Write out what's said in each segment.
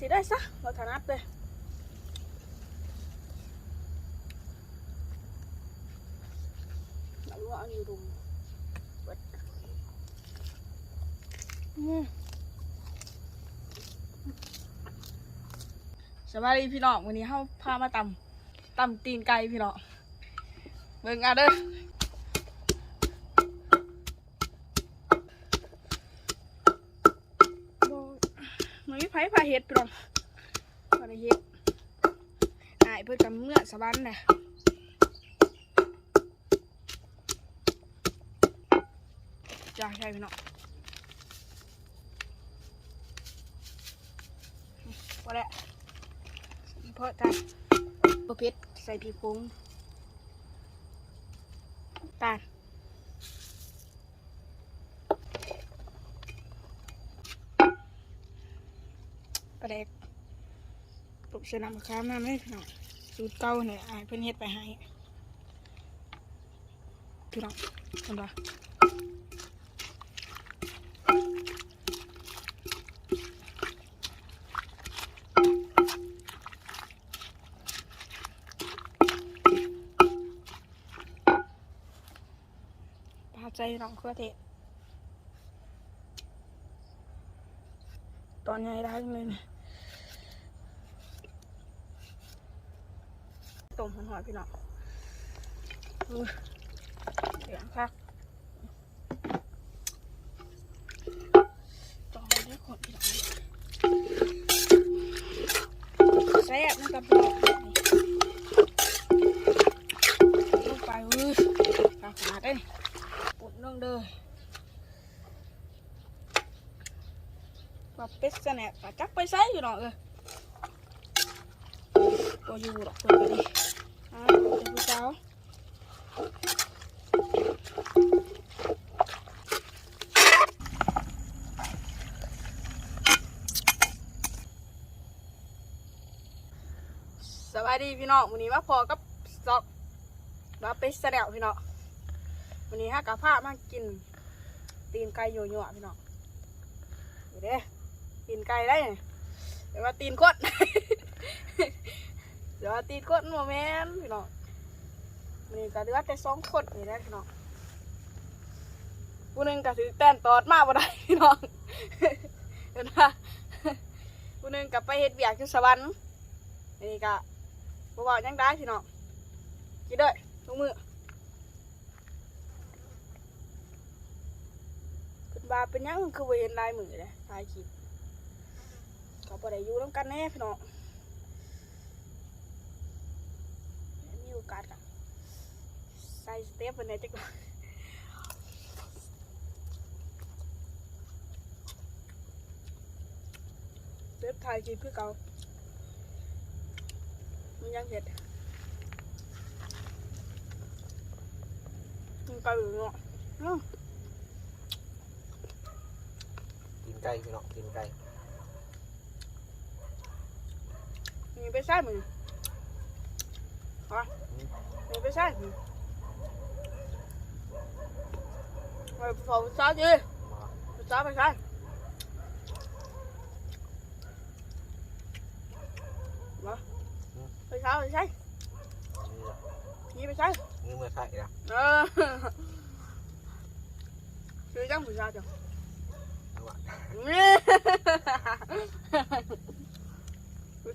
สิได้ซะเราถนัดเลยรู้ว่าเอาอยู่รุมเบิดสวัสดีพี่น้องวันนี้เข้าพามาตำตำตีนไก่พี่น้องเบิ่งเอาเด้อบ่ มันมีไผพาเฮ็ดพี่น้องพาเฮ็ดอายเพื่อกำเมื่อสวรรค์นะจ้าใช่พี่น้องพอแล้วเพราะกันบะเพ็ดใส่พริกผงตาลปลาเด็ก ปลุกเสนามะขามน้ำให้พี่น้องสูตรเก่าเนี่ยอายเพิ่นเฮ็ดไปให้พี่น้องเห็นปะปลาใจน้องเครือเทศตอนใหญ่ได้เลยเนี่ย ต้มหอยพี่น้องเสียงคักต้มได้วยคนพี่น้องแซ่บมันกับบอกลงไปอุ้ยขาขาดเด้ยปุ่นลงเด้อว่าเป็ดสแนกปะจักไปใส่อยู่ดอกเออก็อยู่ดอกเพิ่นก็ดี อ่าเดี๋ยวผู้ สาวสวัสดีพี่น้องวันนี้มาพอกับซอกมาไปแสดงพี่น้องวันนี้ฮะกับผ้ามากิน ตีนไก่โยโย่พี่น้องเดี๋ยวเด้ตีนไก่ได้เดี๋ยวว่าตีนคดเดี๋ยวว่าตีนคดโมเมนต์พี่น้อง นนี้ก็เหลือแต่สองคนนี่แหละพี่น้องผู้หนึงก็ถือแตนตอดมาบ่ได้พี่น้องเห็นปะผู้หนึงก็ไปเฮ็ดเบียกที่สวรรค์อันนี้ก็บ่เว้าหยังได้พี่น้องกินเด้อทุกมือขึ้นบาเป็นยังคือเห็นลายมือเลยถ่ายคลิปเขาบ่ได้อยู่นํกันแน่พี่น้องมีโอกาสกัน ใส่สเต็ปวันนี้จะก่อนสเต็ปถ่ายคลิปคือเก่ามันยังเ phòng sao chứ? Sao mà sai mà mày sao mày sai gì mày sai như mày sai à? Ờ. Chưa chắc mày sai chồng mày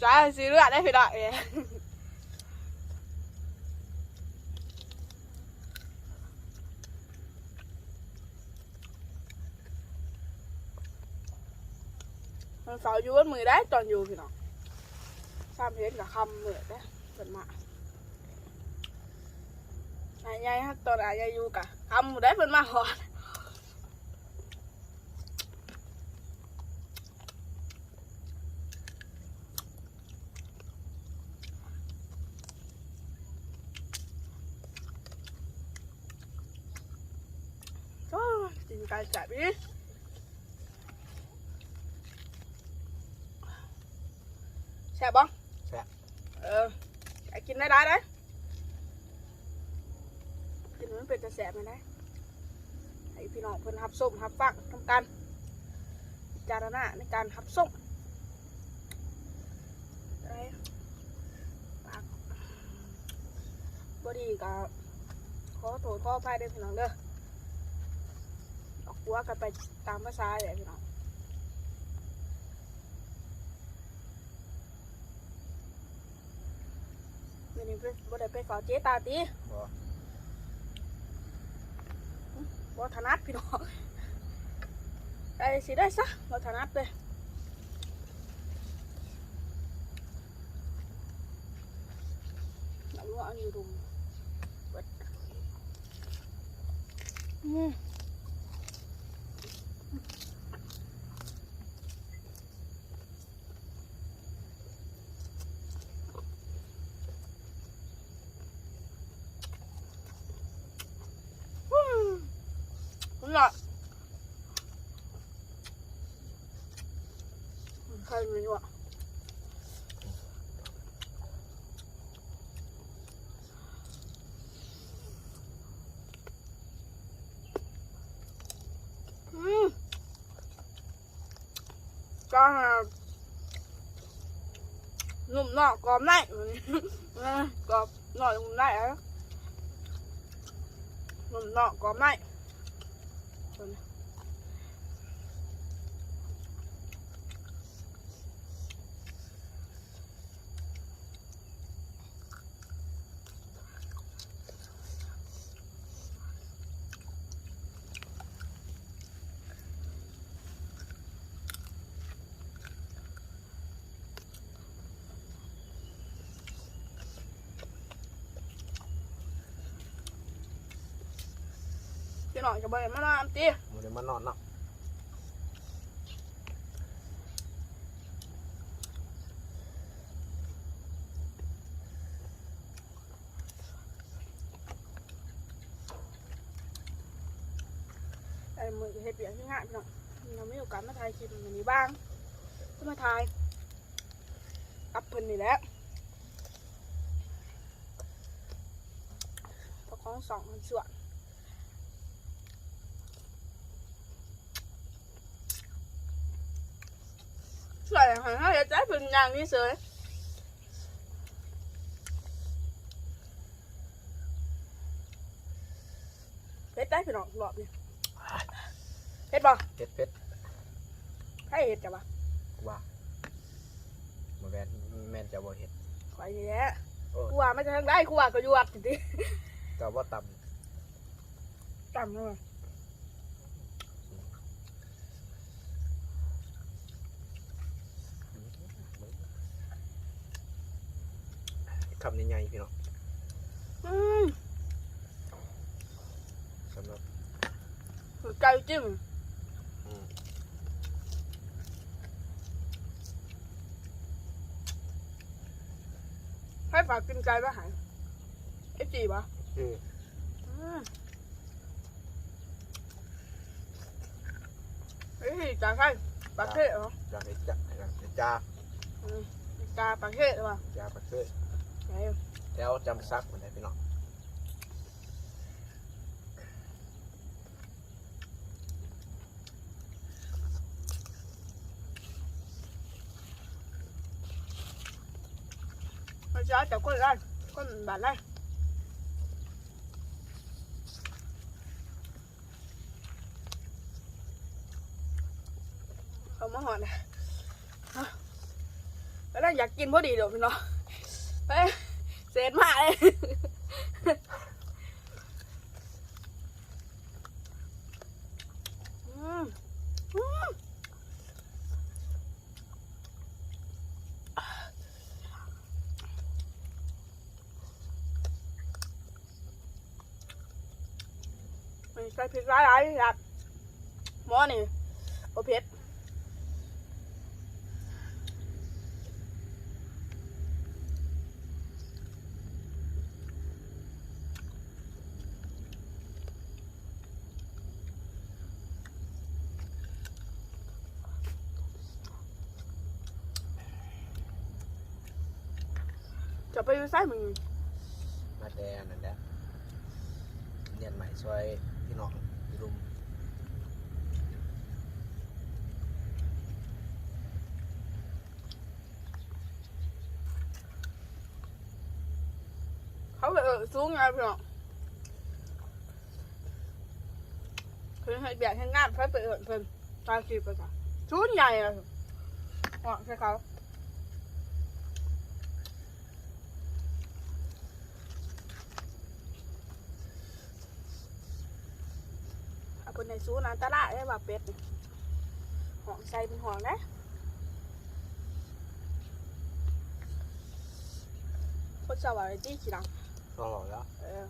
sai xí lượn đấy phải đợi. 450 ដែរតន់យូរពីណោះ3រៀលក៏ខំមើលដែរសិនមកអាយ៉ាយហត់តរអាយ៉ាយូកាខំដែរសិនមកហត់ก็จริงการจับอี ไก่ได้ได้ได้กินมันเป็นจะแซ่บไหมได้ให้พี่น้องเพิ่นหับส้มหับฟังทำการจารณาในการหับส้มบอดีก็ขอโทษขออภัยด้วยพี่น้องเด้อออกหัวกันไปตามภาษาเลยพี่น้อง นนี้บ่ได้ไปขอเจ๊ตาตีบ่บ่ถนัดพี่น้องไอ้สิได้ซะบ่ถนัดเลยน้ำว่าอันอยู่รุมเบิดอืมอืม คุณล่ะใครไม่รู้อะอืมก็หนุ่ ม นอกกรอบในเออกรอบนอกหนุ่มในอะหนุ่มนอกกรอบในพี่น้องจะไปมาน้ำตีมันเลยมานอนเนาะไอ้มือเฮ็ดเบียกที่งานพี่น้องเราไม่มีโอกาสมาถ่ายคลิปแบบนี้บ้างก็มาถ่ายกับเพิ่นนี่แหละเจ้าของสองมันสวนสวย หันเขาจะใจเป็นอย่างนี้เสยเฮ็ดได้พี่น้องรอบนี้เฮ็ดบ่เผ็ดเผ็ดให้เฮ็ดจ้ะบ่ว่าบ่แม่นแม่นจะบ่เฮ็ดขอยนี่แหละโอ้กูว่าไม่จะทางได้กูว่าก็ยวัดจริงก็บ่ต่ำๆจำเลย คำใหญ่ๆพี่น้องอืมสำหรับไก่จิ้มอืมให้ฝากกินไก่ป่ะหายไอ้จีป่ะคืออืมไอ้จีจ่าใครปลาเทศเหรออยากให้จ้าอยากให้จ้าจ่าปลาเทศป่ะจ้าปลาเคยไหน แล้วจำซักมันได้พี่น้องมันจะจับคนไรคนบาดไรเอามาหอดเลยฮะแล้วนั่นอยากกินพอดีเดี๋ยวพี่น้องไป เศษมากเลยใส่พริกหลายๆอยากหม้อนี่โอเผ็ด ใส่มึงมาแต่นนั่นแหละเรียนใหม่ช่วยพี่น้องรุมเขาแบเออสูงไงพี่น้องคือให้แบีให้งานเพื่อไปเอิญเพิ่นตาสีไปก่อนชุดใหญ่อะหวังใช่เขา เอาคนในซูนอันตรายได้ว่าเป็ดนี่ห่องใส่เป็นห่องนะคนสวัสดีขี้ดังก็หล่อแล้วเออ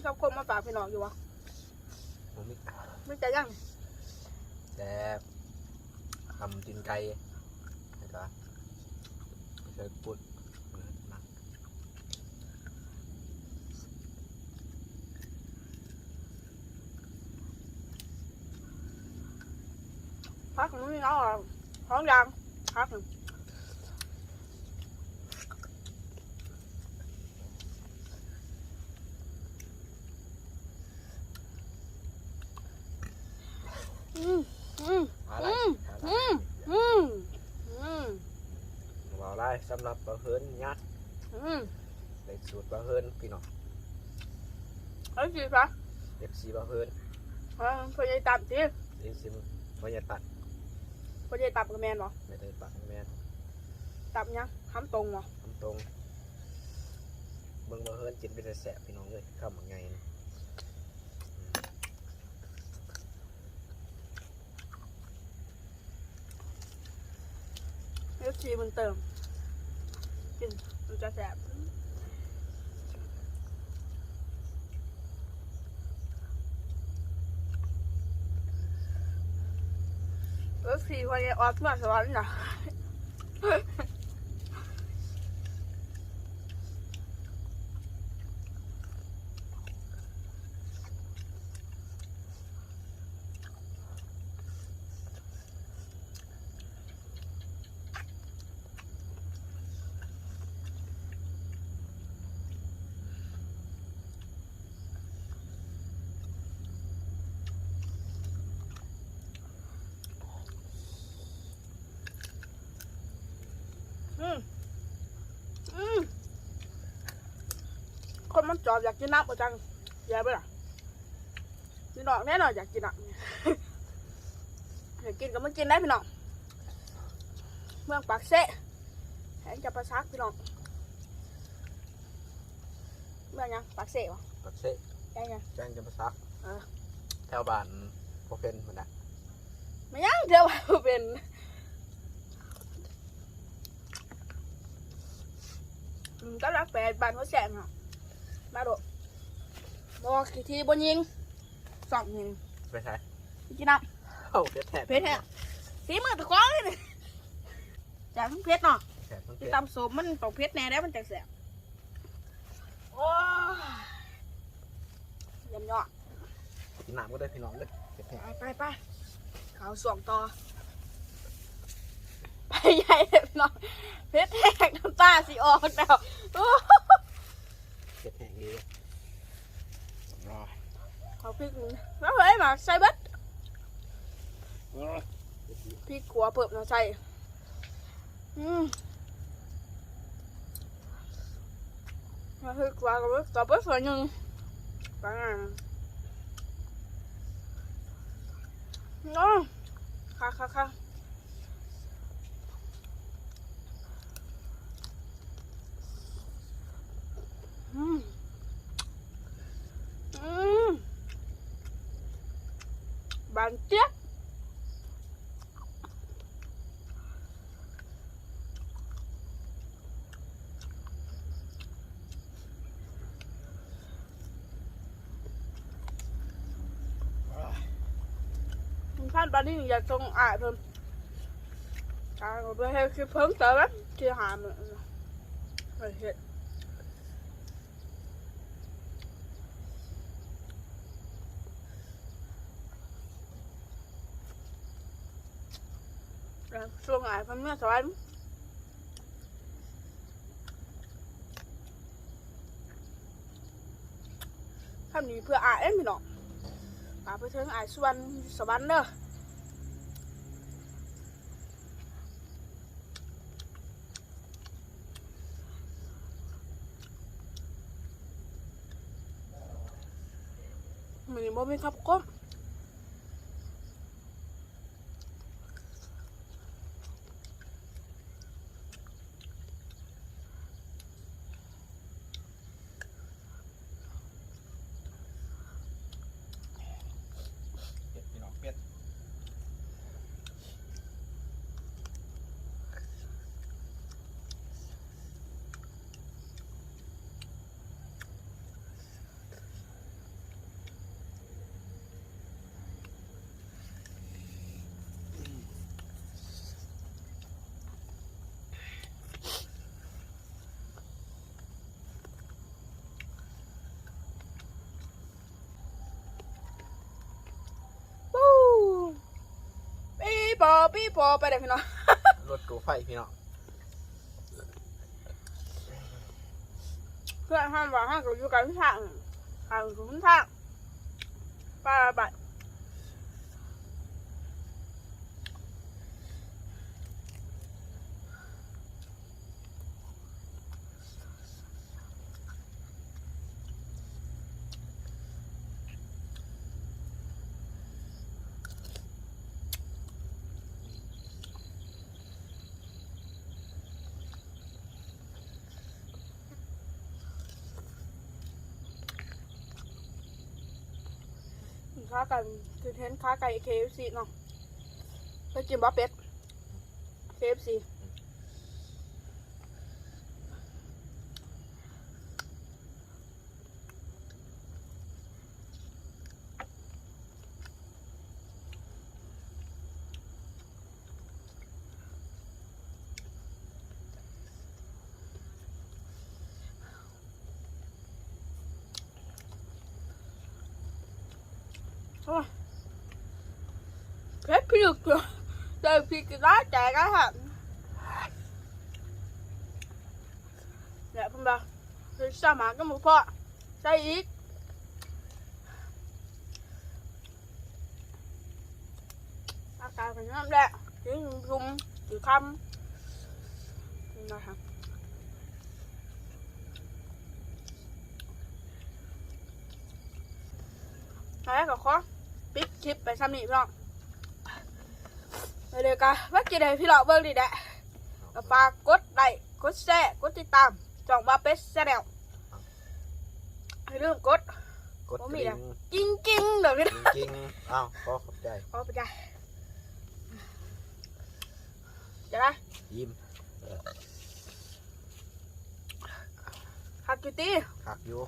มีคำคมมาฝากพี่น้องอยู่วะผมมีไม่ใจยังแต่ทำตีนไก่เห็นปะใช้ปุดนะพักหนึ่งนี่เนาะท้องยางพักหนึ่งอื มอืมอะไรอืมอะไรอืมอืมอืมว่าอะไรสำหรับปลาเฮินยัดอืมในสูตรปลาเฮินพี่น้องเอ้ยจีปะเอฟซีปลาเฮินเออพอใหญ่ตับจีเอฟซีไม่ได้ตัดพอใหญ่ตับกับแมนบ่ไม่ได้ปักแม่นตับยังทำตรงบ่ทำตรงเบิ่งปลาเฮินกินเป็นแต่แสบพี่น้องเลยข้าวมันไงนะ ชีมันเติม กินมันจะแสบเอฟซีพอใหญ่ออสมาสวรรค์นะ จอบอยากกินน้ำประจังแย่ไปล่ะพี่น้องแน่นอนอยากกินอะอยากกินก็มากินได้พี่น้องเมืองปากเซ่แหงจะประชักพี่น้องเมืองยังปากเซ่ปะปักเสะแจ้งยังแจ้งจะมาซักเออแถวบ้านโปรเฟนมันนะไม่ยังเดี๋ยวว่าเป็นก็รักแปดบานหัวแสนค่ะ มาโดดบอกกี่ทีบนยิงสองยิงไปใช้กินน้เอ้าเพชรแทำเพชรแท้สีมือตะกร้องเลยนี่จากเพชรเนาะแทนต้องเพที่ชรตำสมมันตกเพชรแน่ได้มันจะแสบโอ้ยยำยอดกินน้ำก็ได้พี่น้องเลยเพชรแทไปนไปไปเขาสวงต่อไปใหญ่เลยเนาะเพชรแทกน้ำตาสิออกแล้วโอ้ เพชรแทนดีเลยรอ เขาพริกมึงแล้วเลยมาใส่เบัดพริกขัวเปิบเนาะใส่อืมมาพริกขัวกับบิดกับเบิดส่วนหนึ่งไปงานเนาะค่ะค่ะค่ะอืม อืม บานเจี๊ยบคุณท่านบานนี้อยากทรงอ่ายเพิ่มอ่าเราไปให้คือเพิ่มเติมนะที่หามันไปเห็ด ช่วงไหนพันเมื่อสวรรค์ทำนี้เพื่ออายเอ้ยพี่น้องปาไปถึงอายสวรรค์สวรรค์เด้อมันบ่มีครับก้ม ปีปอปีปอไปเด้อพี่น้อง รถกูไฟพี่น้องเพื่อนห้ามว่าห้ามก็อยู่กันทางทางทุนทางปลาบัด ค้ากันคือเทนค้าไก่ KFC เนาะไปกินบะเป็ด KFC โอ้ยเผ็ดพริกเลยเดินพริกกินได้แจกกันฮะเนี่ยเพิ่นบอ กคือสามาก็หมูพอใส่อีกอากาศเป็นน้ำแหละกินรุมถือคำนี่นะครับแล้วก็ขอปิดคลิปไปซ้ำนี่พี่น้องไปเลยกันว่าจะได้พี่น้องเบิ่งดีแหละก็ฝากกดไลค์กดแชร์กดติดตามจ่องมาเป็ดแชนแนลอย่าลืมกดกดบ่กมีริ่อะงกิ้งกิ้งเดี๋ยวพี่น้องจริงๆอ้าวขอขอบใจเอาไปจ้ะจะได้ ยิ้มฮักกิตี้หักอยู่